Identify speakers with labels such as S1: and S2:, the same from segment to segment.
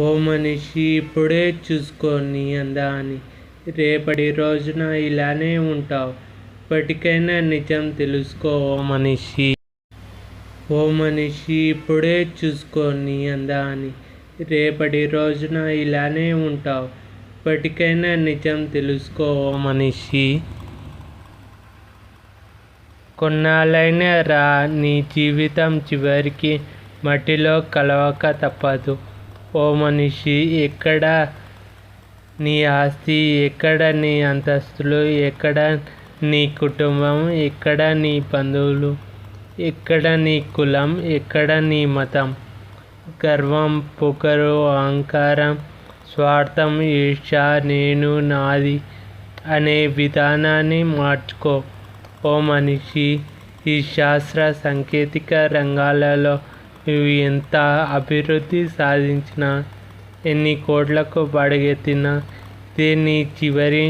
S1: ఓ మనిషి ఇప్పుడే చూసుకో నీ అందాన్ని రేపటి రోజున ఇలానే ఉంటావు. ఇప్పటికైనా నిజం తెలుసుకో ఓ మనిషి ఓ మనిషి ఇప్పుడే చూసుకో నీ అందాన్ని రేపటి రోజున ఇలానే ఉంటావు. ఇప్పటికైనా నిజం తెలుసుకో ఓ మనిషి కొన్నాళ్ళైనా రా నీ జీవితం చివరికి మట్టిలో కలవక తప్పదు. ఓ మనిషి ఎక్కడ నీ ఆస్తి ఎక్కడ నీ అంతస్తులు ఎక్కడ నీ కుటుంబం ఎక్కడ నీ బంధువులు ఎక్కడ నీ కులం ఎక్కడ నీ మతం. గర్వం పొగరు అహంకారం స్వార్థం ఈర్ష నేను నాది అనే విధానాన్ని మార్చుకో. ఓ మనిషి ఈ శాస్త్ర సాంకేతిక రంగాలలో ఇవి ఎంత అభివృద్ధి సాధించినా ఎన్ని కోట్లకు పడగెత్తినా దీన్ని చివరి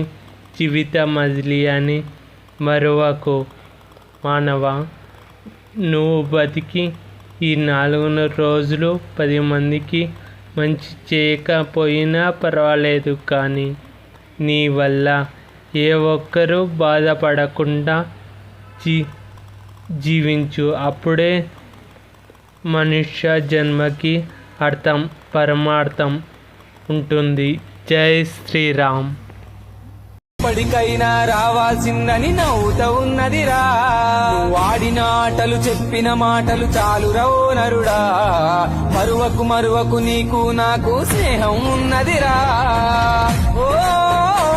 S1: జీవిత మజిలీ అని మరువకు. మానవ నువ్వు బతికి ఈ నాలుగు రోజులు పది మందికి మంచి చేయకపోయినా పర్వాలేదు కానీ నీ వల్ల ఏ ఒక్కరూ బాధపడకుండా జీ జీవించు. అప్పుడే మనుష్య జన్మకి అర్థం పరమార్థం ఉంటుంది. జై శ్రీరామ్.
S2: ఎప్పటికైనా రావాల్సిందని నవ్వుత ఉన్నదిరా. వాడిన ఆటలు చెప్పిన మాటలు చాలు రవో నరుడా. మరువకు మరువకు నీకు నాకు స్నేహం ఉన్నదిరా. ఓ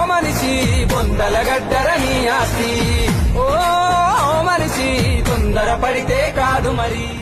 S2: మనిషి పొందల గడ్డర నీ ఆస్తి. ఓ మనిషి తొందర పడితే కాదు మరి.